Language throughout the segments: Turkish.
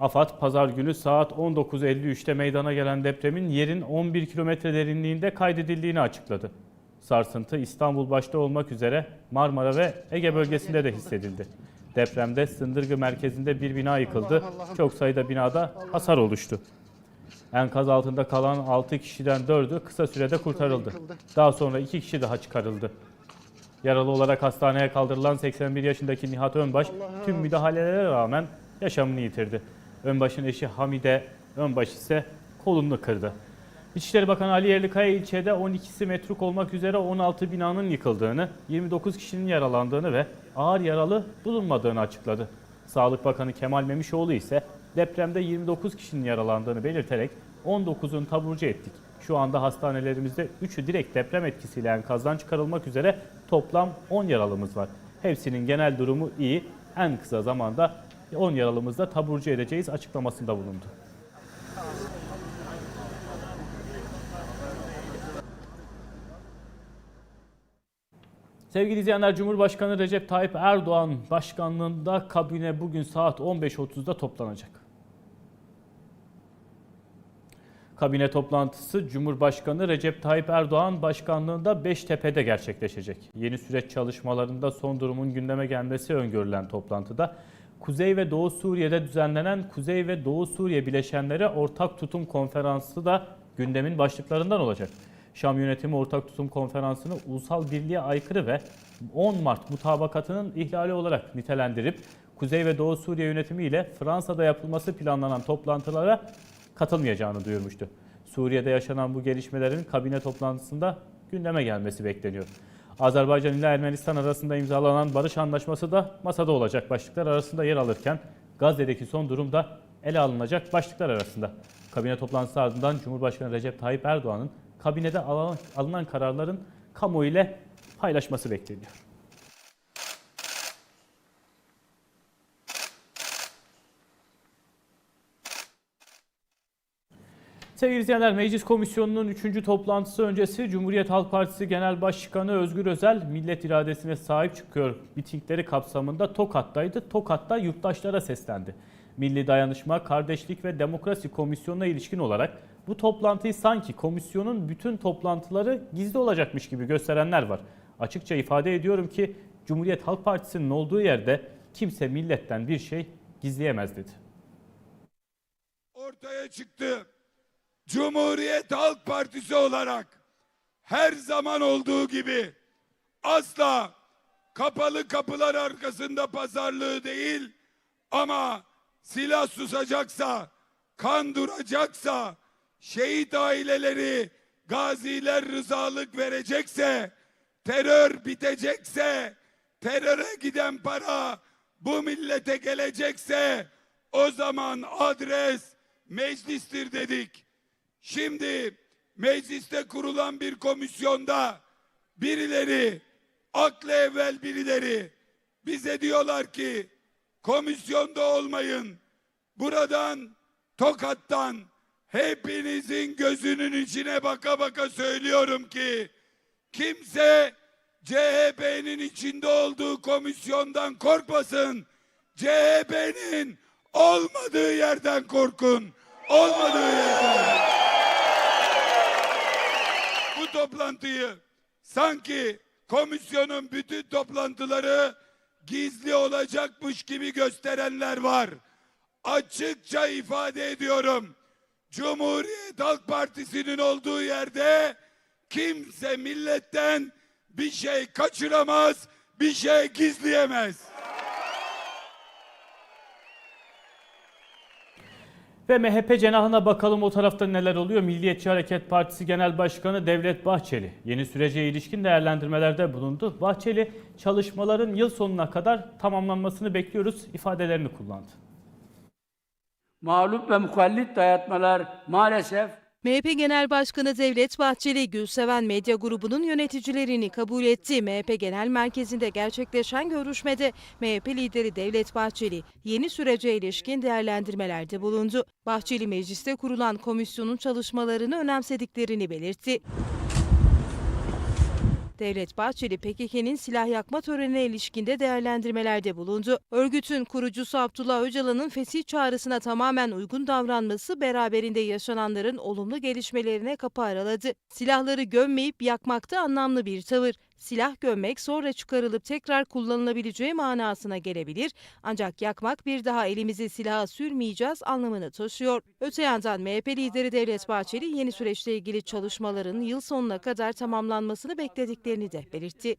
AFAD pazar günü saat 19.53'te meydana gelen depremin yerin 11 kilometre derinliğinde kaydedildiğini açıkladı. Sarsıntı İstanbul başta olmak üzere Marmara ve Ege bölgesinde de hissedildi. Depremde Sındırgı merkezinde bir bina yıkıldı. Çok sayıda binada hasar oluştu. Enkaz altında kalan 6 kişiden 4'ü kısa sürede kurtarıldı. Daha sonra 2 kişi daha çıkarıldı. Yaralı olarak hastaneye kaldırılan 81 yaşındaki Nihat Önbaş tüm müdahalelere rağmen yaşamını yitirdi. Önbaş'ın eşi Hamide Önbaş ise kolunu kırdı. İçişleri Bakanı Ali Yerlikaya ilçede 12'si metruk olmak üzere 16 binanın yıkıldığını, 29 kişinin yaralandığını ve ağır yaralı bulunmadığını açıkladı. Sağlık Bakanı Kemal Memişoğlu ise depremde 29 kişinin yaralandığını belirterek 19'un taburcu ettik. Şu anda hastanelerimizde 3'ü direkt deprem etkisiyle enkazdan çıkarılmak üzere toplam 10 yaralımız var. Hepsinin genel durumu iyi. En kısa zamanda 10 yaralımızı da taburcu edeceğiz açıklamasında bulundu. Sevgili izleyenler, Cumhurbaşkanı Recep Tayyip Erdoğan başkanlığında kabine bugün saat 15.30'da toplanacak. Kabine toplantısı Cumhurbaşkanı Recep Tayyip Erdoğan başkanlığında Beştepe'de gerçekleşecek. Yeni süreç çalışmalarında son durumun gündeme gelmesi öngörülen toplantıda Kuzey ve Doğu Suriye'de düzenlenen Kuzey ve Doğu Suriye bileşenlere ortak tutum konferansı da gündemin başlıklarından olacak. Şam yönetimi ortak tutum konferansını ulusal birliğe aykırı ve 10 Mart mutabakatının ihlali olarak nitelendirip Kuzey ve Doğu Suriye yönetimi ile Fransa'da yapılması planlanan toplantılara katılmayacağını duyurmuştu. Suriye'de yaşanan bu gelişmelerin kabine toplantısında gündeme gelmesi bekleniyor. Azerbaycan ile Ermenistan arasında imzalanan barış anlaşması da masada olacak başlıklar arasında yer alırken Gazze'deki son durum da ele alınacak başlıklar arasında. Kabine toplantısı ardından Cumhurbaşkanı Recep Tayyip Erdoğan'ın kabinede alınan, kararların kamuoyu ile paylaşması bekleniyor. Sevgili izleyenler, Meclis Komisyonu'nun 3. toplantısı öncesi Cumhuriyet Halk Partisi Genel Başkanı Özgür Özel millet iradesine sahip çıkıyor mitingleri kapsamında Tokat'taydı. Tokat'ta yurttaşlara seslendi. Milli Dayanışma, Kardeşlik ve Demokrasi Komisyonu'na ilişkin olarak bu toplantıyı sanki komisyonun bütün toplantıları gizli olacakmış gibi gösterenler var. Açıkça ifade ediyorum ki Cumhuriyet Halk Partisi'nin olduğu yerde kimse milletten bir şey gizleyemez dedi. ortaya çıktı. Cumhuriyet Halk Partisi olarak her zaman olduğu gibi asla kapalı kapılar arkasında pazarlığı değil ama silah susacaksa, kan duracaksa, şehit aileleri, gaziler rızalık verecekse, terör bitecekse, teröre giden para bu millete gelecekse o zaman adres meclistir dedik. Şimdi mecliste kurulan bir komisyonda birileri aklı evvel birileri bize diyorlar ki komisyonda olmayın. Buradan Tokat'tan hepinizin gözünün içine baka baka söylüyorum ki kimse CHP'nin içinde olduğu komisyondan korkmasın. CHP'nin olmadığı yerden korkun. Olmadığı yerden. Toplantıyı sanki komisyonun bütün toplantıları gizli olacakmış gibi gösterenler var. Açıkça ifade ediyorum. Cumhuriyet Halk Partisi'nin olduğu yerde kimse milletten bir şey kaçıramaz, bir şey gizleyemez. Ve MHP cenahına bakalım o tarafta neler oluyor. Milliyetçi Hareket Partisi Genel Başkanı Devlet Bahçeli yeni sürece ilişkin değerlendirmelerde bulundu. Bahçeli çalışmaların yıl sonuna kadar tamamlanmasını bekliyoruz ifadelerini kullandı. mağlup ve mukallit dayatmalar maalesef MHP Genel Başkanı Devlet Bahçeli, Gülseven Medya Grubu'nun yöneticilerini kabul etti. MHP Genel Merkezi'nde gerçekleşen görüşmede MHP lideri Devlet Bahçeli yeni sürece ilişkin değerlendirmelerde bulundu. Bahçeli mecliste kurulan komisyonun çalışmalarını önemsediklerini belirtti. Devlet Bahçeli PKK'nin silah yakma törenine ilişkinde değerlendirmelerde bulundu. Örgütün kurucusu Abdullah Öcalan'ın fesih çağrısına tamamen uygun davranması beraberinde yaşananların olumlu gelişmelerine kapı araladı. Silahları gömmeyip yakmakta anlamlı bir tavır. Silah gömmek sonra çıkarılıp tekrar kullanılabileceği manasına gelebilir. Ancak yakmak bir daha elimizi silaha sürmeyeceğiz anlamını taşıyor. Öte yandan MHP lideri Devlet Bahçeli yeni süreçle ilgili çalışmaların yıl sonuna kadar tamamlanmasını beklediklerini de belirtti.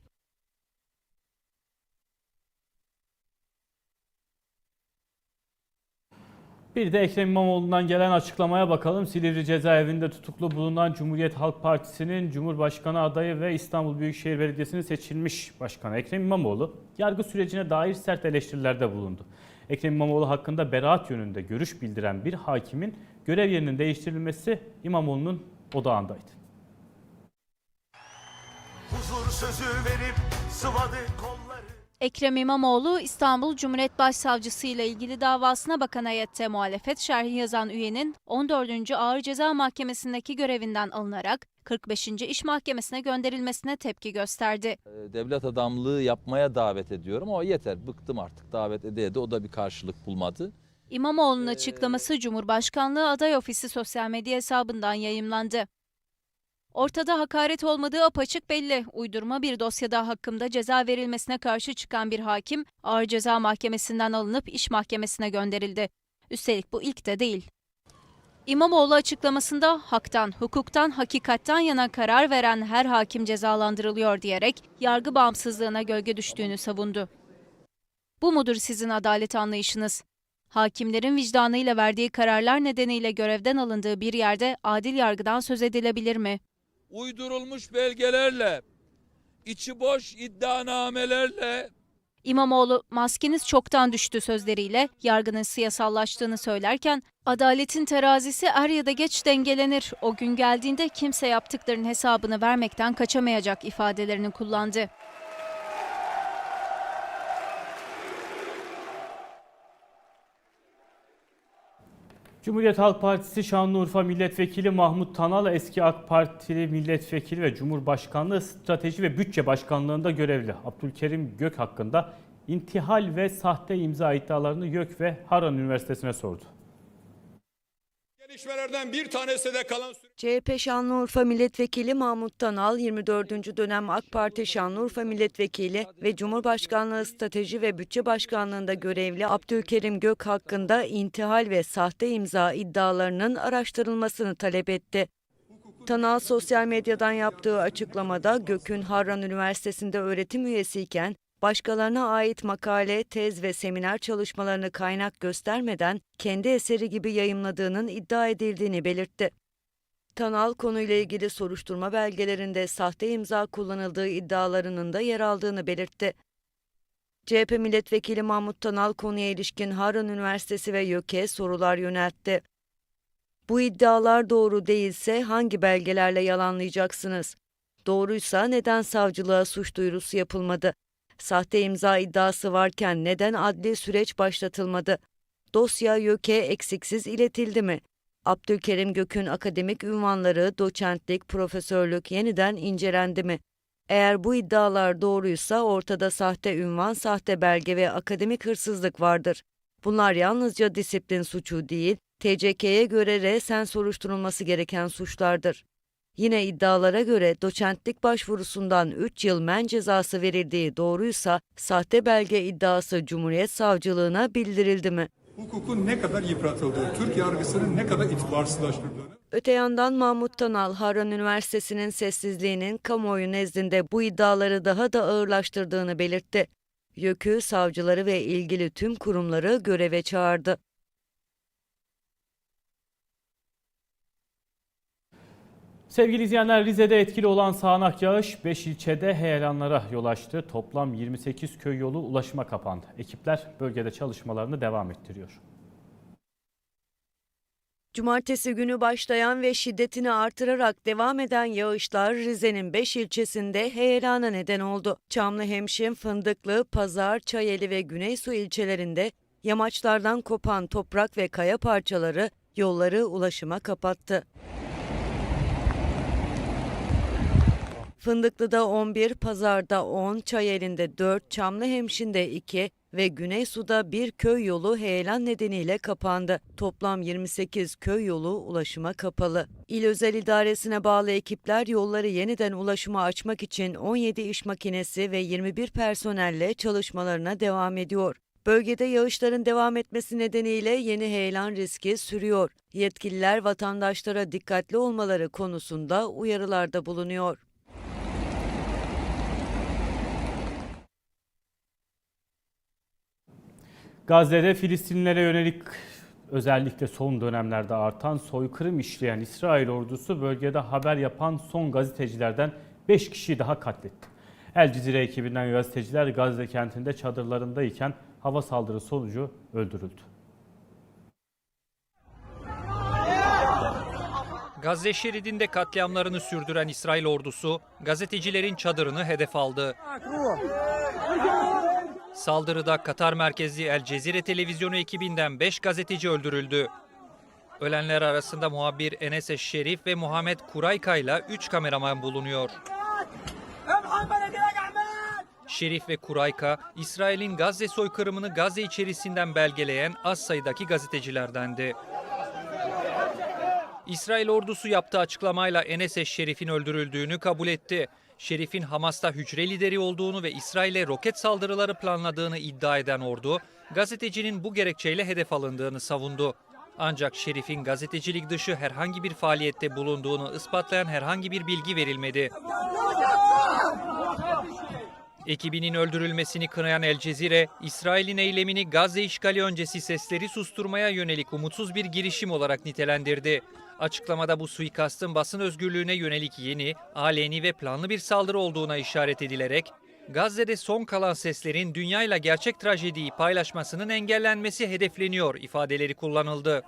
Bir de Ekrem İmamoğlu'ndan gelen açıklamaya bakalım. Silivri cezaevinde tutuklu bulunan Cumhuriyet Halk Partisi'nin Cumhurbaşkanı adayı ve İstanbul Büyükşehir Belediyesi'nin seçilmiş başkanı Ekrem İmamoğlu yargı sürecine dair sert eleştirilerde bulundu. Ekrem İmamoğlu hakkında beraat yönünde görüş bildiren bir hakimin görev yerinin değiştirilmesi İmamoğlu'nun odağındaydı. Huzur sözü verip sıvadı kolları. Ekrem İmamoğlu İstanbul Cumhuriyet Başsavcısı ile ilgili davasına bakan heyette muhalefet şerhi yazan üyenin 14. Ağır Ceza Mahkemesi'ndeki görevinden alınarak 45. İş Mahkemesi'ne gönderilmesine tepki gösterdi. E, devlet adamlığı yapmaya davet ediyorum ama yeter bıktım artık davet ede ede o da bir karşılık bulmadı. İmamoğlu'nun açıklaması Cumhurbaşkanlığı Aday Ofisi sosyal medya hesabından yayımlandı. Ortada hakaret olmadığı apaçık belli. Uydurma bir dosyada hakkımda ceza verilmesine karşı çıkan bir hakim Ağır Ceza Mahkemesi'nden alınıp iş mahkemesine gönderildi. Üstelik bu ilk de değil. İmamoğlu açıklamasında haktan, hukuktan, hakikatten yana karar veren her hakim cezalandırılıyor diyerek yargı bağımsızlığına gölge düştüğünü savundu. Bu mudur sizin adalet anlayışınız? Hakimlerin vicdanıyla verdiği kararlar nedeniyle görevden alındığı bir yerde adil yargıdan söz edilebilir mi? Uydurulmuş belgelerle, içi boş iddianamelerle İmamoğlu maskeniz çoktan düştü sözleriyle yargının siyasallaştığını söylerken adaletin terazisi er ya da geç dengelenir. O gün geldiğinde kimse yaptıklarının hesabını vermekten kaçamayacak ifadelerini kullandı. Cumhuriyet Halk Partisi Şanlıurfa Milletvekili Mahmut Tanal eski AK Partili milletvekili ve Cumhurbaşkanlığı Strateji ve Bütçe Başkanlığında görevli Abdülkerim Gök hakkında intihal ve sahte imza iddialarını YÖK ve Harran Üniversitesi'ne sordu. Gelişmelerden bir tanesi de kalan. CHP Şanlıurfa Milletvekili Mahmut Tanal, 24. dönem AK Parti Şanlıurfa Milletvekili ve Cumhurbaşkanlığı Strateji ve Bütçe Başkanlığında görevli Abdülkerim Gök hakkında intihal ve sahte imza iddialarının araştırılmasını talep etti. Tanal sosyal medyadan yaptığı açıklamada Gök'ün Harran Üniversitesi'nde öğretim üyesiyken başkalarına ait makale, tez ve seminer çalışmalarını kaynak göstermeden kendi eseri gibi yayımladığının iddia edildiğini belirtti. Tanal konuyla ilgili soruşturma belgelerinde sahte imza kullanıldığı iddialarının da yer aldığını belirtti. CHP milletvekili Mahmut Tanal konuya ilişkin Harran Üniversitesi ve YÖK'e sorular yöneltti. Bu iddialar doğru değilse hangi belgelerle yalanlayacaksınız? Doğruysa neden savcılığa suç duyurusu yapılmadı? Sahte imza iddiası varken neden adli süreç başlatılmadı? Dosya YÖK'e eksiksiz iletildi mi? Abdülkerim Gök'ün akademik ünvanları, doçentlik, profesörlük yeniden incelendi mi? Eğer bu iddialar doğruysa ortada sahte ünvan, sahte belge ve akademik hırsızlık vardır. Bunlar yalnızca disiplin suçu değil, TCK'ye göre resen soruşturulması gereken suçlardır. Yine iddialara göre doçentlik başvurusundan 3 yıl men cezası verildiği doğruysa sahte belge iddiası Cumhuriyet Savcılığına bildirildi mi? Hukukun ne kadar yıpratıldığı, Türk yargısının ne kadar itibarsızlaştırdığını Öte yandan Mahmut Tanal, Harran Üniversitesi'nin sessizliğinin kamuoyu nezdinde bu iddiaları daha da ağırlaştırdığını belirtti. YÖK'ü, savcıları ve ilgili tüm kurumları göreve çağırdı. Sevgili izleyenler Rize'de etkili olan sağanak yağış 5 ilçede heyelanlara yol açtı. Toplam 28 köy yolu ulaşıma kapandı. Ekipler bölgede çalışmalarını devam ettiriyor. Cumartesi günü başlayan ve şiddetini artırarak devam eden yağışlar Rize'nin 5 ilçesinde heyelana neden oldu. Çamlıhemşin, Fındıklı, Pazar, Çayeli ve Güneysu ilçelerinde yamaçlardan kopan toprak ve kaya parçaları yolları ulaşıma kapattı. Fındıklı'da 11, Pazar'da 10, Çayeli'nde 4, Çamlıhemşin'de 2 ve Güneysu'da bir köy yolu heyelan nedeniyle kapandı. Toplam 28 köy yolu ulaşıma kapalı. İl Özel İdaresi'ne bağlı ekipler yolları yeniden ulaşıma açmak için 17 iş makinesi ve 21 personelle çalışmalarına devam ediyor. Bölgede yağışların devam etmesi nedeniyle yeni heyelan riski sürüyor. Yetkililer vatandaşlara dikkatli olmaları konusunda uyarılarda bulunuyor. Gazze'de Filistinlilere yönelik özellikle son dönemlerde artan soykırım işleyen İsrail ordusu bölgede haber yapan son gazetecilerden 5 kişiyi daha katletti. El Cizire ekibinden gazeteciler Gazze kentinde çadırlarındayken hava saldırı sonucu öldürüldü. Gazze şeridinde katliamlarını sürdüren İsrail ordusu gazetecilerin çadırını hedef aldı. Saldırıda Katar merkezli El Cezire televizyonu ekibinden 5 gazeteci öldürüldü. Ölenler arasında muhabir Enes Şerif ve Muhammed Kurayka ile 3 kameraman bulunuyor. Şerif ve Kurayka, İsrail'in Gazze soykırımını Gazze içerisinden belgeleyen az sayıdaki gazetecilerdendi. İsrail ordusu yaptığı açıklamayla Enes Şerif'in öldürüldüğünü kabul etti. Şerif'in Hamas'ta hücre lideri olduğunu ve İsrail'e roket saldırıları planladığını iddia eden ordu, gazetecinin bu gerekçeyle hedef alındığını savundu. Ancak Şerif'in gazetecilik dışı herhangi bir faaliyette bulunduğunu ispatlayan herhangi bir bilgi verilmedi. Ekibinin öldürülmesini kınayan El Cezire, İsrail'in eylemini Gazze işgali öncesi sesleri susturmaya yönelik umutsuz bir girişim olarak nitelendirdi. Açıklamada bu suikastın basın özgürlüğüne yönelik yeni, aleni ve planlı bir saldırı olduğuna işaret edilerek, Gazze'de son kalan seslerin dünyayla gerçek trajediyi paylaşmasının engellenmesi hedefleniyor ifadeleri kullanıldı.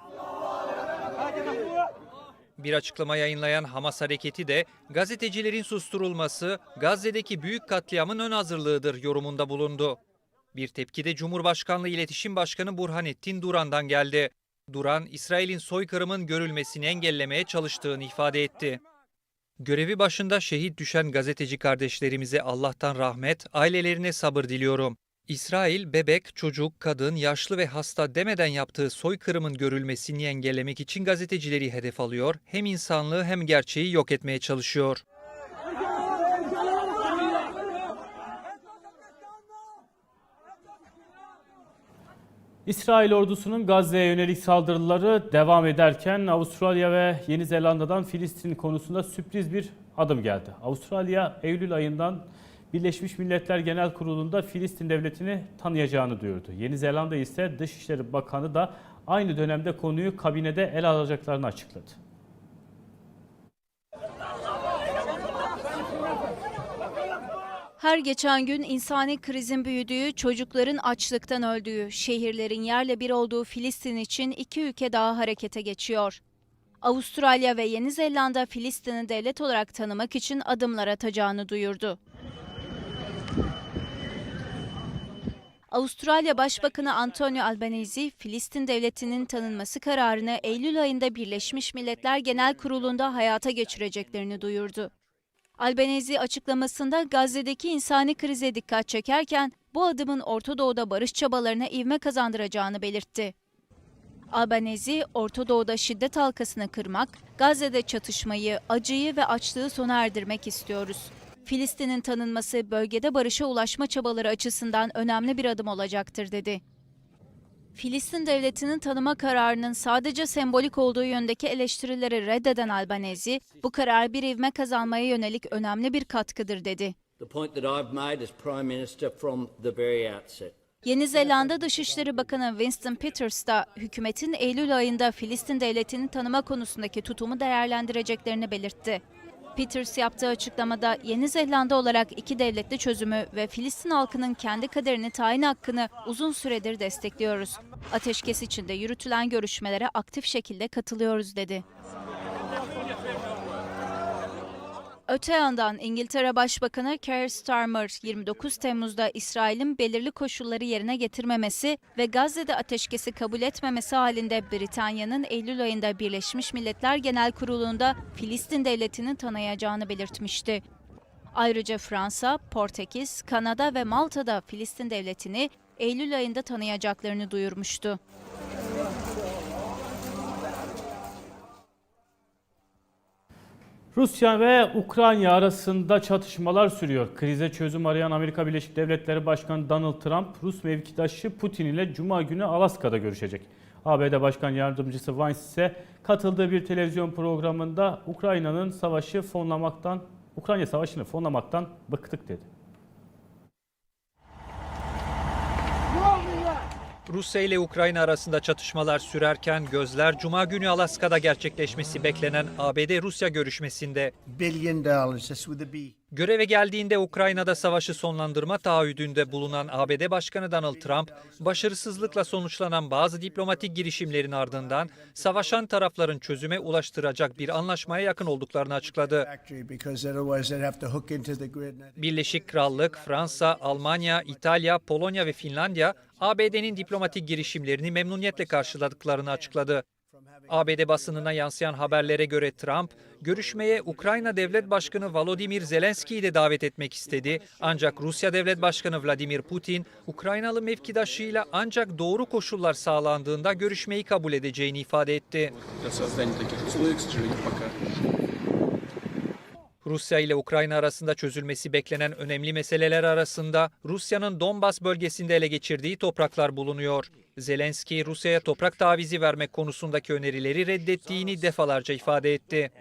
Bir açıklama yayınlayan Hamas hareketi de gazetecilerin susturulması Gazze'deki büyük katliamın ön hazırlığıdır yorumunda bulundu. Bir tepki de Cumhurbaşkanlığı İletişim Başkanı Burhanettin Duran'dan geldi. Duran, İsrail'in soykırımın görülmesini engellemeye çalıştığını ifade etti. Görevi başında şehit düşen gazeteci kardeşlerimize Allah'tan rahmet, ailelerine sabır diliyorum. İsrail, bebek, çocuk, kadın, yaşlı ve hasta demeden yaptığı soykırımın görülmesini engellemek için gazetecileri hedef alıyor, hem insanlığı hem gerçeği yok etmeye çalışıyor. İsrail ordusunun Gazze'ye yönelik saldırıları devam ederken Avustralya ve Yeni Zelanda'dan Filistin konusunda sürpriz bir adım geldi. Avustralya Eylül ayından Birleşmiş Milletler Genel Kurulu'nda Filistin devletini tanıyacağını duyurdu. Yeni Zelanda ise Dışişleri Bakanı da aynı dönemde konuyu kabinede ele alacaklarını açıkladı. Her geçen gün insani krizin büyüdüğü, çocukların açlıktan öldüğü, şehirlerin yerle bir olduğu Filistin için iki ülke daha harekete geçiyor. Avustralya ve Yeni Zelanda Filistin'i devlet olarak tanımak için adımlar atacağını duyurdu. Avustralya Başbakanı Antonio Albanese, Filistin devletinin tanınması kararını Eylül ayında Birleşmiş Milletler Genel Kurulu'nda hayata geçireceklerini duyurdu. Albanese açıklamasında Gazze'deki insani krize dikkat çekerken bu adımın Orta Doğu'da barış çabalarına ivme kazandıracağını belirtti. Albanese, Orta Doğu'da şiddet halkasını kırmak, Gazze'de çatışmayı, acıyı ve açlığı sona erdirmek istiyoruz. Filistin'in tanınması bölgede barışa ulaşma çabaları açısından önemli bir adım olacaktır dedi. Filistin devletinin tanıma kararının sadece sembolik olduğu yöndeki eleştirileri reddeden Albanese, bu karar bir ivme kazanmaya yönelik önemli bir katkıdır dedi. Yeni Zelanda Dışişleri Bakanı Winston Peters da hükümetin Eylül ayında Filistin devletini tanıma konusundaki tutumu değerlendireceklerini belirtti. Peters yaptığı açıklamada Yeni Zelanda olarak iki devletli çözümü ve Filistin halkının kendi kaderini tayin hakkını uzun süredir destekliyoruz. Ateşkes içinde yürütülen görüşmelere aktif şekilde katılıyoruz dedi. Öte yandan İngiltere Başbakanı Keir Starmer 29 Temmuz'da İsrail'in belirli koşulları yerine getirmemesi ve Gazze'de ateşkesi kabul etmemesi halinde Britanya'nın Eylül ayında Birleşmiş Milletler Genel Kurulu'nda Filistin devletini tanıyacağını belirtmişti. Ayrıca Fransa, Portekiz, Kanada ve Malta'da Filistin devletini Eylül ayında tanıyacaklarını duyurmuştu. Rusya ve Ukrayna arasında çatışmalar sürüyor. Krize çözüm arayan Amerika Birleşik Devletleri Başkanı Donald Trump, Rus mevkidaşı Putin ile Cuma günü Alaska'da görüşecek. ABD Başkan Yardımcısı Vance ise katıldığı bir televizyon programında Ukrayna'nın savaşı fonlamaktan, Ukrayna savaşını fonlamaktan bıktık dedi. Rusya ile Ukrayna arasında çatışmalar sürerken gözler Cuma günü Alaska'da gerçekleşmesi beklenen ABD-Rusya görüşmesinde. Göreve geldiğinde Ukrayna'da savaşı sonlandırma taahhüdünde bulunan ABD Başkanı Donald Trump, başarısızlıkla sonuçlanan bazı diplomatik girişimlerin ardından savaşan tarafların çözüme ulaştıracak bir anlaşmaya yakın olduklarını açıkladı. Birleşik Krallık, Fransa, Almanya, İtalya, Polonya ve Finlandiya ABD'nin diplomatik girişimlerini memnuniyetle karşıladıklarını açıkladı. ABD basınına yansıyan haberlere göre Trump, görüşmeye Ukrayna Devlet Başkanı Volodymyr Zelenski'yi de davet etmek istedi. Ancak Rusya Devlet Başkanı Vladimir Putin, Ukraynalı mevkidaşıyla ancak doğru koşullar sağlandığında görüşmeyi kabul edeceğini ifade etti. Rusya ile Ukrayna arasında çözülmesi beklenen önemli meseleler arasında Rusya'nın Donbas bölgesinde ele geçirdiği topraklar bulunuyor. Zelenski, Rusya'ya toprak tavizi vermek konusundaki önerileri reddettiğini defalarca ifade etti.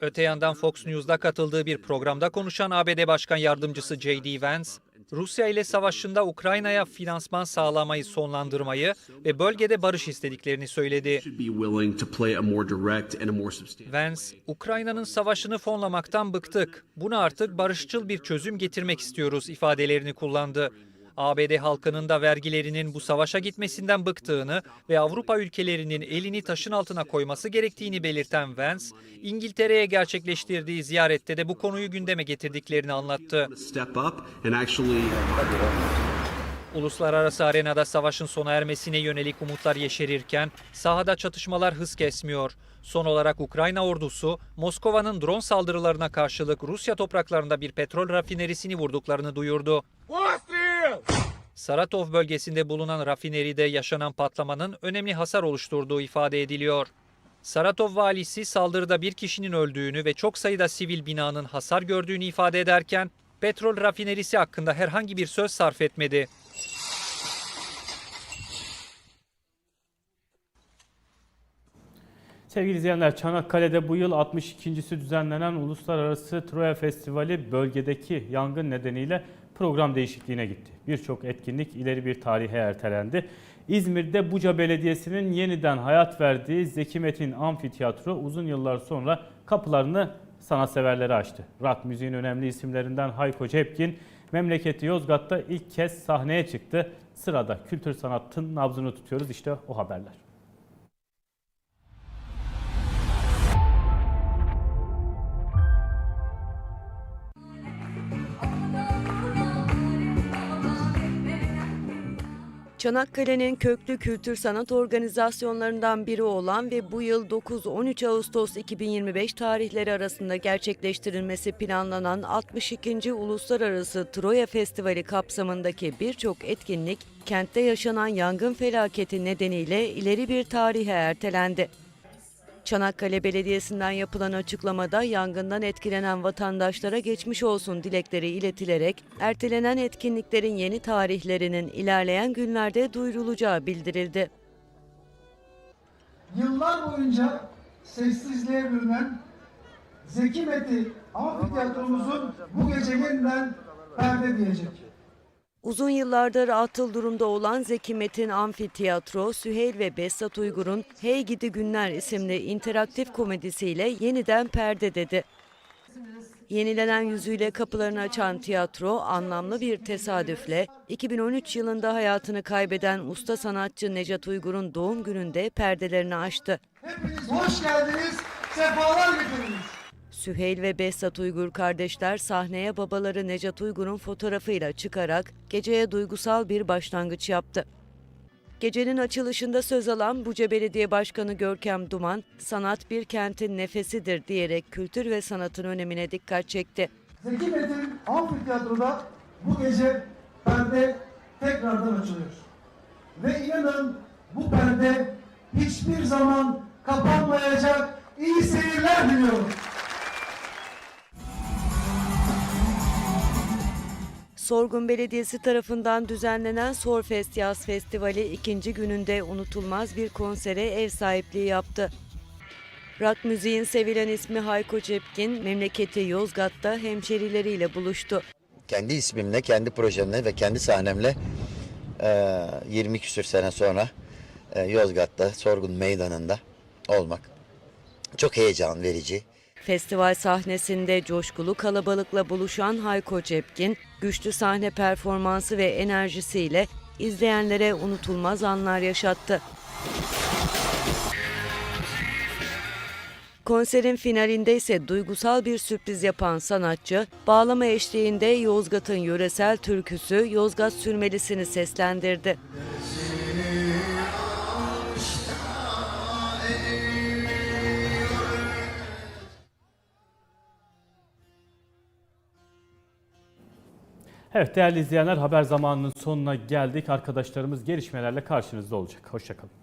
Öte yandan Fox News'da katıldığı bir programda konuşan ABD Başkan Yardımcısı J.D. Vance, Rusya ile savaşında Ukrayna'ya finansman sağlamayı sonlandırmayı ve bölgede barış istediklerini söyledi. Vance, Ukrayna'nın savaşını fonlamaktan bıktık. Buna artık barışçıl bir çözüm getirmek istiyoruz ifadelerini kullandı. ABD halkının da vergilerinin bu savaşa gitmesinden bıktığını ve Avrupa ülkelerinin elini taşın altına koyması gerektiğini belirten Vance, İngiltere'ye gerçekleştirdiği ziyarette de bu konuyu gündeme getirdiklerini anlattı. Uluslararası arenada savaşın sona ermesine yönelik umutlar yeşerirken sahada çatışmalar hız kesmiyor. Son olarak Ukrayna ordusu Moskova'nın drone saldırılarına karşılık Rusya topraklarında bir petrol rafinerisini vurduklarını duyurdu. Saratov bölgesinde bulunan rafineride yaşanan patlamanın önemli hasar oluşturduğu ifade ediliyor. Saratov valisi saldırıda bir kişinin öldüğünü ve çok sayıda sivil binanın hasar gördüğünü ifade ederken petrol rafinerisi hakkında herhangi bir söz sarf etmedi. Sevgili izleyenler, Çanakkale'de bu yıl 62.si düzenlenen Uluslararası Troya Festivali bölgedeki yangın nedeniyle program değişikliğine gitti. Birçok etkinlik ileri bir tarihe ertelendi. İzmir'de Buca Belediyesi'nin yeniden hayat verdiği Zeki Metin Amfiteyatro uzun yıllar sonra kapılarını sanatseverlere açtı. Rock müziğin önemli isimlerinden Hayko Cepkin, memleketi Yozgat'ta ilk kez sahneye çıktı. Sırada kültür sanatın nabzını tutuyoruz. İşte o haberler. Çanakkale'nin köklü kültür sanat organizasyonlarından biri olan ve bu yıl 9-13 Ağustos 2025 tarihleri arasında gerçekleştirilmesi planlanan 62. Uluslararası Troya Festivali kapsamındaki birçok etkinlik kentte yaşanan yangın felaketi nedeniyle ileri bir tarihe ertelendi. Çanakkale Belediyesi'nden yapılan açıklamada yangından etkilenen vatandaşlara geçmiş olsun dilekleri iletilerek ertelenen etkinliklerin yeni tarihlerinin ilerleyen günlerde duyurulacağı bildirildi. Yıllar boyunca sessizliğe bürünen Zeki Meti Amfiteyatromuzun bu gece yeniden perde diyecek. Uzun yıllardır atıl durumda olan Zeki Metin Amfiteyatro, Süheyl ve Behzat Uygur'un Hey Gidi Günler isimli interaktif komedisiyle yeniden perde dedi. Yenilenen yüzüyle kapılarını açan tiyatro anlamlı bir tesadüfle 2013 yılında hayatını kaybeden usta sanatçı Necat Uygur'un doğum gününde perdelerini açtı. Hepiniz hoş geldiniz, sefalar getirdiniz. Süheyl ve Behzat Uygur kardeşler sahneye babaları Necat Uygur'un fotoğrafıyla çıkarak geceye duygusal bir başlangıç yaptı. Gecenin açılışında söz alan Buca Belediye Başkanı Görkem Duman, sanat bir kentin nefesidir diyerek kültür ve sanatın önemine dikkat çekti. Zeki Metin Amfiteyatro'da bu gece perde tekrardan açılıyor. Ve inanın bu perde hiçbir zaman kapanmayacak. İyi seyirler diliyorum. Sorgun Belediyesi tarafından düzenlenen Sorfest Yaz Festivali ikinci gününde unutulmaz bir konsere ev sahipliği yaptı. Rock müziğin sevilen ismi Hayko Cepkin, memleketi Yozgat'ta hemşerileriyle buluştu. kendi ismimle, kendi projemle ve kendi sahnemle eee, 20 küsür sene sonra eee, Yozgat'ta, Sorgun Meydanı'nda olmak çok heyecan verici. Festival sahnesinde coşkulu kalabalıkla buluşan Hayko Cepkin, güçlü sahne performansı ve enerjisiyle izleyenlere unutulmaz anlar yaşattı. Konserin finalinde ise duygusal bir sürpriz yapan sanatçı, bağlama eşliğinde Yozgat'ın yöresel türküsü Yozgat Sürmelisi'ni seslendirdi. Evet değerli izleyenler haber zamanının sonuna geldik. Arkadaşlarımız gelişmelerle karşınızda olacak. Hoşçakalın.